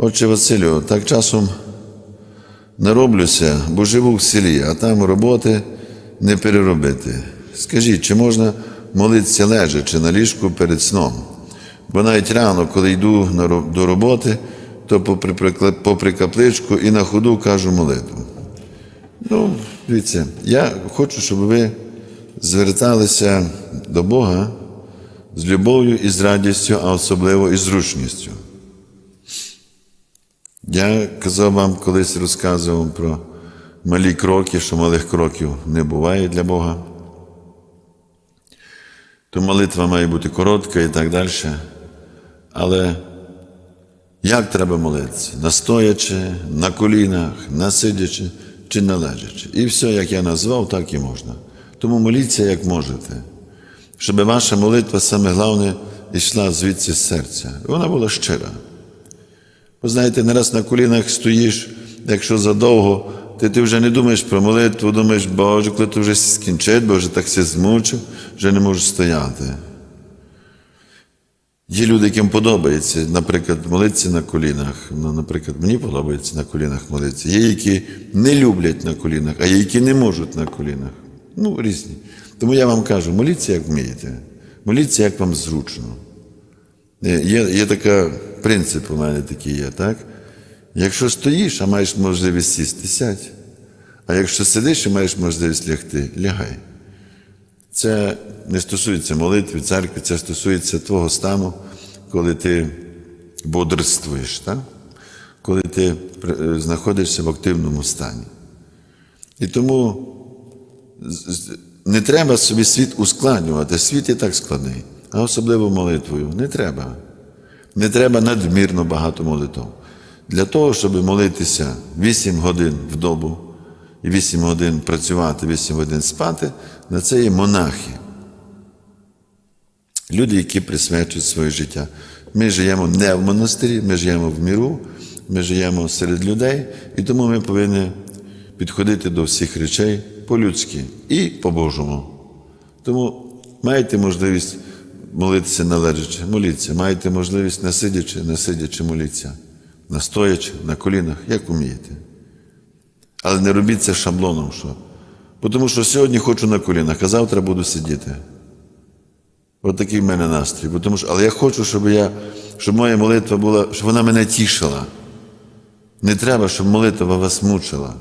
Отче Василю, так часом нароблюся, бо живу в селі, а там роботи не переробити. Скажіть, чи можна молитися лежачи на ліжку перед сном? Бо навіть рано, коли йду до роботи, то попри капличку і на ходу кажу молитву. Ну, дивіться, я хочу, щоб ви зверталися до Бога з любов'ю і з радістю, а особливо із зручністю. Я казав вам колись розказував про малі кроки, що малих кроків не буває для Бога. То молитва має бути коротка і так далі. Але як треба молитися? Настоячи, на колінах, насидячи чи на лежачи. І все, як я назвав, так і можна. Тому моліться, як можете, щоб ваша молитва, саме головне, йшла звідси з серця. Вона була щира. Ви знаєте, не раз на колінах стоїш, якщо задовго, ти, ти вже не думаєш про молитву, думаєш, Боже, коли ти вже скінчить, бо вже так все змучив, вже не можеш стояти. Є люди, яким подобається, наприклад, молитися на колінах. Ну, наприклад, мені подобається на колінах молитися. Є, які не люблять на колінах, а є, які не можуть на колінах. Ну, різні. Тому я вам кажу, моліться, як вмієте. Моліться, як вам зручно. Е, Є, є така принцип у мене такий є, так? Якщо стоїш, а маєш можливість сісти, сядь. А якщо сидиш і маєш можливість лягти, лягай. Це не стосується молитви, церкви, це стосується твого стану, коли ти бодрствуєш, так? коли ти е, знаходишся в активному стані. І тому не треба собі світ ускладнювати. Світ і так складний, а особливо молитвою. Не треба. Не треба надмірно багато молитв. Для того, щоб молитися 8 годин в добу і 8 годин працювати, 8 годин спати, на це є монахи. Люди, які присвячують своє життя. Ми живемо не в монастирі, ми живемо в міру, ми живемо серед людей, і тому ми повинні підходити до всіх речей по-людськи і по-божому. Тому маєте можливість молитися належачи, моліться, маєте можливість насидячи, насидячи моліться, настоячи, на колінах, як вмієте. Але не робіть це шаблоном, що. Тому що сьогодні хочу на колінах, а завтра буду сидіти. От такий в мене настрій. Тому що, але я хочу, щоб, я, щоб моя молитва була, щоб вона мене тішила. Не треба, щоб молитва вас мучила.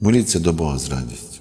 Моліться до Бога з радістю.